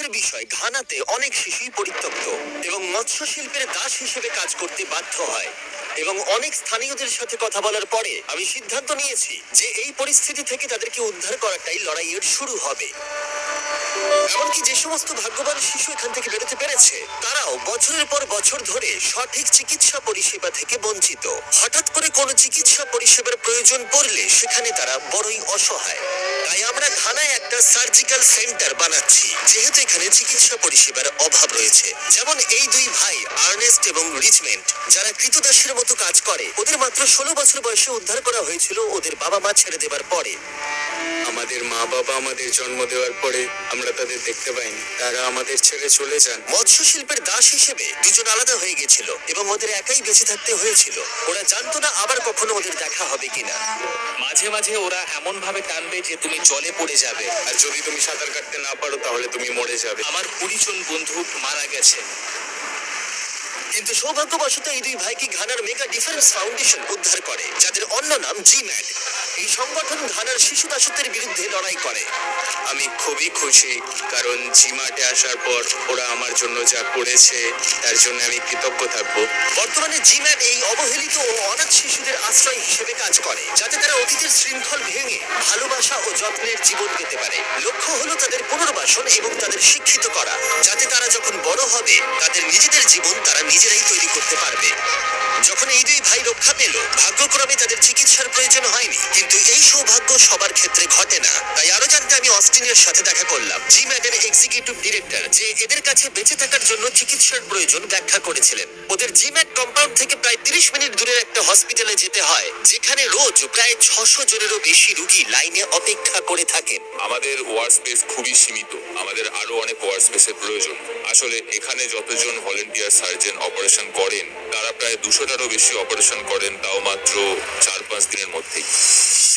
দুঃখের বিষয় ঘানাতে অনেক শিশুই পরিত্যক্ত এবং মৎস্য শিল্পের দাস হিসেবে কাজ করতে বাধ্য হয়। এবং অনেক স্থানীয়দের সাথে কথা বলার পরে আমি সিদ্ধান্ত নিয়েছি যে এই পরিস্থিতি থেকে তাদেরকে উদ্ধার করাটাই লড়াইয়ের শুরু হবে। এমনকি যে সমস্ত ভাগ্যবান শিশু এখান থেকে বেরোতে পেরেছে, তারাও বছরের পর বছর ধরে সঠিক চিকিৎসা পরিষেবা থেকে বঞ্চিত। হঠাৎ করে কোনো চিকিৎসা পরিষেবার প্রয়োজন পড়লে সেখানে তারা বড়ই অসহায়। তাই আমরা থানায় একটা সার্জিক্যাল সেন্টার বানাচ্ছি, যেহেতু এখানে চিকিৎসা পরিষেবার অভাব রয়েছে। যেমন এই দুই ভাই আর্নেস্ট এবং রিচমেন্ট, যারা কৃতদাসের মতো কাজ করে। ওদের মাত্র ষোলো বছর বয়সে উদ্ধার করা হয়েছিল ওদের বাবা মা ছেড়ে দেবার পরে। আমাদের মা বাবা আমাদের জন্ম দেওয়ার পরে আমরা তাদের দেখতে পাইনি। তারা আমাদের ছেড়ে চলে যান। মৎস্য শিল্পের দাস হিসেবে দুজন আলাদা হয়ে গেছিল এবং ওদের একাই বেঁচে থাকতে হয়েছিল। ওরা জানতো না আবার কখনো ওদের দেখা হবে কিনা। মাঝে মাঝে ওরা এমন ভাবে টানবে যে তুমি জলে পড়ে যাবে। আর যদি তুমি সাঁতার কাটতে না পারো তাহলে তুমি মরে যাবে। আমার কুড়ি জন বন্ধু মারা গেছে। কিন্তু সৌভাগ্যবশত এই দুই ভাইকে ঘানার মেগা ডিফেন্স ফাউন্ডেশন উদ্ধার করে যাদের অন্য নাম জিম্যাড এই সংগঠন ঘানার শিশু দাসত্বের বিরুদ্ধে লড়াই করে। আমি খুবই খুশি কারণ জিমাটে আসার পর ওরা আমার জন্য যা করেছে তার জন্য আমি কৃতজ্ঞ থাকব। বর্তমানে জিম্যাড এই অবহেলিত ও অনাথ শিশুদের আশ্রয় হিসেবে কাজ করে যাতে তারা অতীতের শৃঙ্খল ভেঙে ভালোবাসা ও যত্নের জীবন পেতে পারে। লক্ষ্য হলো তাদের পুনর্বাসন এবং তাদের শিক্ষিত বড় হবে, তাদের নিজেদের জীবন তারা নিজেরাই তৈরি করতে পারবে। যখন এই দুই ভাই রক্ষা পেল, ভাগ্যক্রমে তাদের চিকিৎসার প্রয়োজন হয়নি। কিন্তু এই সৌভাগ্য সবার ক্ষেত্রে ঘটে না। তাই আরও জানতে আমি অস্টিনের সাথে দেখা করলাম। জি ম্যাডের এক্সিকিউটিভ ডিরেক্টর যে এদের কাছে বেঁচে থাকার জন্য চিকিৎসার প্রয়োজন ব্যাখ্যা করেছিলেন। ওদের জিম্যাট কম্পাউন্ড থেকে প্রায় তিরিশ মিনিট দূরের একটা হসপিটালে যেতে হয় যেখানে রোজ প্রায় ছশো জনেরও বেশি রুগী লাইনে অপেক্ষা করে থাকেন। আমাদের ওয়ার স্পেস খুবই সীমিত আমাদের আরও অনেক ওয়ার স্পেসের প্রয়োজন। আসলে এখানে যতজন ভলেন্টিয়ার সার্জন অপারেশন করেন তারা প্রায় দুশোটারও বেশি অপারেশন করেন তাও মাত্র চার পাঁচ দিনের মধ্যেই।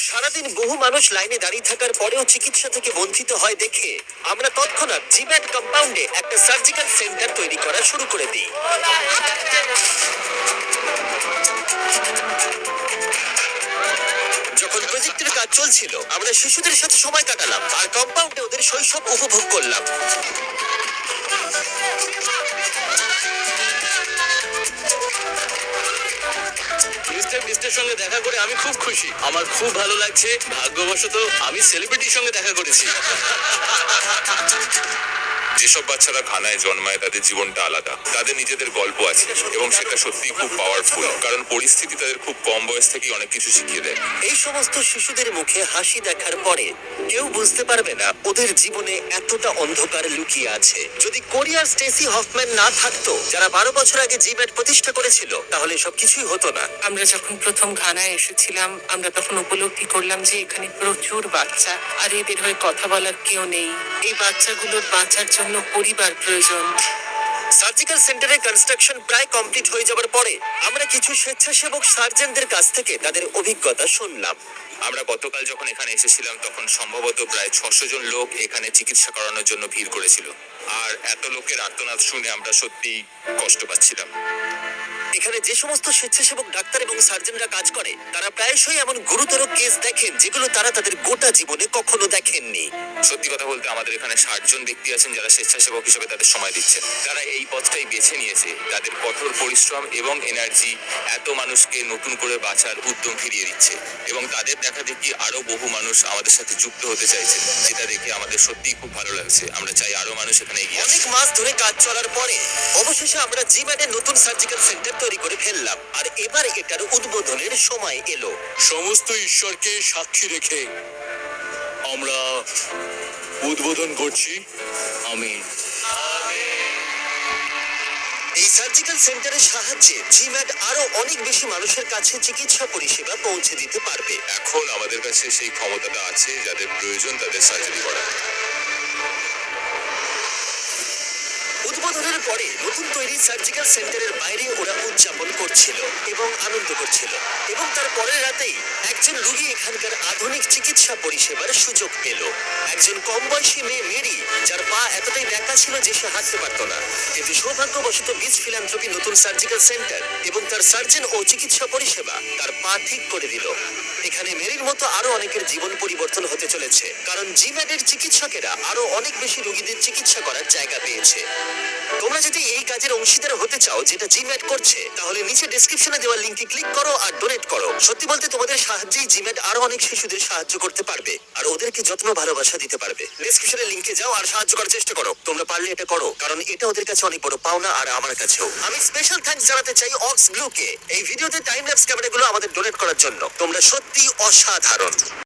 সারাদিন বহু মানুষ লাইনে দাঁড়িয়ে থাকার পরেও চিকিৎসা থেকে বঞ্চিত হয় দেখে আমরা তৎক্ষণাৎ জিম্যাট কম্পাউন্ডে একটা সার্জিক্যাল সেন্টার তৈরি করা শুরু করে দিই। যখন প্রজেক্টের কাজ চলছিল, আমরা শিশুদের সাথে সময় কাটালাম আর কম্পাউন্ডে ওদের শৈশব উপভোগ করলাম। সঙ্গে দেখা করে আমি খুব খুশি। আমার খুব ভালো লাগছে। ভাগ্যবশত আমি সেলিব্রিটির সঙ্গে দেখা করেছি। যেসব বাচ্চারা ঘানায় জন্মায় তাদের জীবনটা আলাদা। তাদের নিজেদের গল্প আছে এবং সেটা সত্যি খুব পাওয়ারফুল কারণ পরিস্থিতি তাদের খুব কম বয়স থেকে অনেক কিছু শিখিয়ে দেয়। এই সমস্ত শিশুদের মুখে হাসি দেখার পরে কেউ বুঝতে পারবে না ওদের জীবনে এতটা অন্ধকার লুকিয়ে আছে। যদি কোরিয়ার স্টেসি হফম্যান না থাকতো যারা বারো বছর আগে জিম্যাট প্রতিষ্ঠা করেছিল তাহলে সব কিছুই হতো না। আমরা যখন প্রথম ঘানায় এসেছিলাম আমরা তখন উপলব্ধি করলাম যে এখানে প্রচুর বাচ্চা আর এদের হয়ে কথা বলার কেউ নেই। এই বাচ্চাগুলোর বাঁচার জন্য পরিবার প্রয়োজন। সার্জিক্যাল সেন্টারের কনস্ট্রাকশন প্রায় কমপ্লিট হয়ে যাবার পরে আমরা কিছু স্বেচ্ছাসেবক সার্জনদের কাছ থেকে তাদের অভিজ্ঞতা শুনলাম। আমরা গতকাল যখন এখানে এসেছিলাম তখন সম্ভবত প্রায় ছশো জন লোক এখানে চিকিৎসা করানোর জন্য ভিড় করেছিল। আর এত লোকের আর্তনাদ শুনে আমরা সত্যি কষ্ট পাচ্ছিলাম। এখানে যে সমস্ত স্বেচ্ছাসেবক ডাক্তার এবং সার্জনরা কাজ করে তারা প্রায়শই এমন গুরুতর কেস দেখেন যেগুলো তারা তাদের গোটা জীবনে কখনো দেখেননি। সত্যি কথা বলতে আমাদের এখানে ষাট জন ব্যক্তি আছেন যারা স্বেচ্ছাসেবক হিসেবে তাদের সময় দিচ্ছেন। তারা এই পথটাই বেছে নিয়েছে তাদের কঠোর পরিশ্রম এবং এনার্জি এত মানুষকে নতুন করে বাঁচার উদ্যম ফিরিয়ে দিচ্ছে এবং তাদের দেখা দেখি আরও বহু মানুষ আমাদের সাথে যুক্ত হতে চাইছে যেটা দেখে আমাদের সত্যিই খুব ভালো লাগছে। আমরা চাই আরও মানুষ এখানে এগিয়ে অনেক মাস ধরে কাজ চলার পরে অবশেষে আমরা জিম্যানের নতুন সার্জিক্যাল সেন্টার তৈরি করে ফেললাম। আর এবার এটার উদ্বোধনের সময় এলো। সমস্ত ঈশ্বরকে সাক্ষী রেখে আমরা উদ্বোধন করছি। আমি এই সার্জিক্যাল সেন্টারের সাহায্যে জিম্যাট আরও অনেক বেশি মানুষের কাছে চিকিৎসা পরিষেবা পৌঁছে দিতে পারবে। এখন আমাদের কাছে সেই ক্ষমতাটা আছে যাদের প্রয়োজন তাদের সার্জারি করা। উদ্বোধনের পরে নতুন তৈরি সার্জিক্যাল সেন্টারের বাইরে ওরা উদযাপন করছিল এবং আনন্দ করছিল। এবং তার পরের রাতেই একজন রুগী এখানকার আধুনিক চিকিৎসা পরিষেবার সুযোগ পেল। একজন কম বয়সী মেয়ে মেরি, যার পা এতটাই ব্যাকা ছিল যে সে হাঁটতে পারত না। কিন্তু সৌভাগ্যবশত বীজ ফিলান্থ্রপি নতুন সার্জিক্যাল সেন্টার এবং তার সার্জন ও চিকিৎসা পরিষেবা তার পা ঠিক করে দিল। এখানে মেরির মতো আরও অনেকের জীবন পরিবর্তন হতে চলেছে, কারণ জিম্যাডের চিকিৎসকেরা আরও অনেক বেশি রোগীদের চিকিৎসা করার জায়গা পেয়েছে। তোমরা যদি এই কাজের অংশীদার হতে চাও, যেটা জিম্যাট করছে, তাহলে নিচে ডেসক্রিপশনে দেওয়া লিঙ্কে ক্লিক করো আর ডোনেট করো। সত্যি বলতে তোমাদের সাহায্যেই জিম্যাট আরও অনেক শিশুদের সাহায্য করতে পারবে, আর ওদেরকে যত্ন ভালোবাসা দিতে পারবে। ডেসক্রিপশনের লিংকে যাও আর সাহায্য করার চেষ্টা করো। তোমরা পারলে এটা করো, কারণ এটা ওদের কাছে অনেক বড় পাওনা আর আমার কাছেও। আমি স্পেশাল থ্যাঙ্কস জানাতে চাই অক্স ব্লুকে এই ভিডিওতে টাইম ল্যাপস ক্যামেরাগুলো আমাদের ডোনেট করার জন্য। তোমরা সত্যি অসাধারণ।